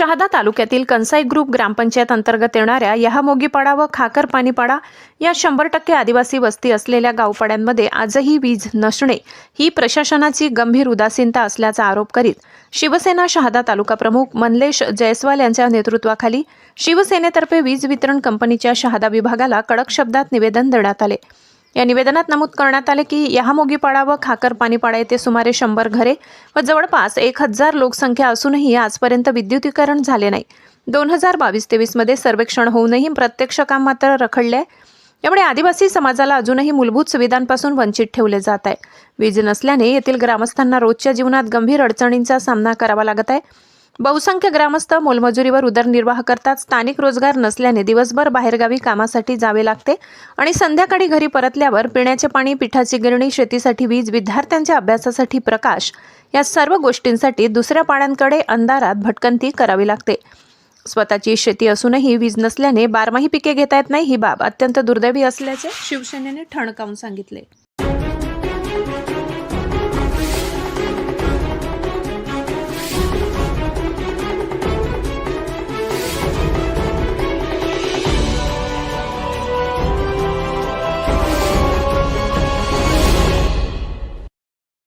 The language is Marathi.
शहादा तालुक्यातील कंसाई ग्रुप ग्रामपंचायत अंतर्गत येणाऱ्या यहामोगीपाडा व खाकर पाणीपाडा या शंभर टक्के आदिवासी वस्ती असलेल्या गावपाड्यांमध्ये आजही वीज नसणे ही प्रशासनाची गंभीर उदासीनता असल्याचा आरोप करीत शिवसेना शहादा तालुका प्रमुख मनलेश जयस्वाल यांच्या नेतृत्वाखाली शिवसेनेतर्फे वीज वितरण कंपनीच्या शहादा विभागाला कडक शब्दात निवेदन देण्यात आले. या निवेदनात नमूद करण्यात आले की यहामोगीपाडा व खाकर पाणीपाडा येथे सुमारे शंभर घरे व जवळपास एक हजार लोकसंख्या असूनही आजपर्यंत विद्युतीकरण झाले नाही. दोन हजार बावीस तेवीसमध्ये सर्वेक्षण होऊनही प्रत्यक्ष काम मात्र रखडले आहे. यामुळे आदिवासी समाजाला अजूनही मूलभूत सुविधांपासून वंचित ठेवले जात आहे. वीज नसल्याने येथील ग्रामस्थांना रोजच्या जीवनात गंभीर अडचणींचा सामना करावा लागत आहे. बहुसंख्य ग्रामस्थ मोलमजुरीवर उदरनिर्वाह करतात. स्थानिक रोजगार नसल्याने दिवसभर बाहेरगावी कामासाठी जावे लागते आणि संध्याकाळी घरी परतल्यावर पिण्याचे पाणी पिठाची गिरणी शेतीसाठी वीज विद्यार्थ्यांच्या अभ्यासासाठी प्रकाश या सर्व गोष्टींसाठी दुसऱ्या पाण्यांकडे अंधारात भटकंती करावी लागते. स्वतःची शेती असूनही वीज नसल्याने बारमाही पिके घेता येत नाही ही बाब अत्यंत दुर्दैवी असल्याचे शिवसेनेने ठणकावून सांगितले.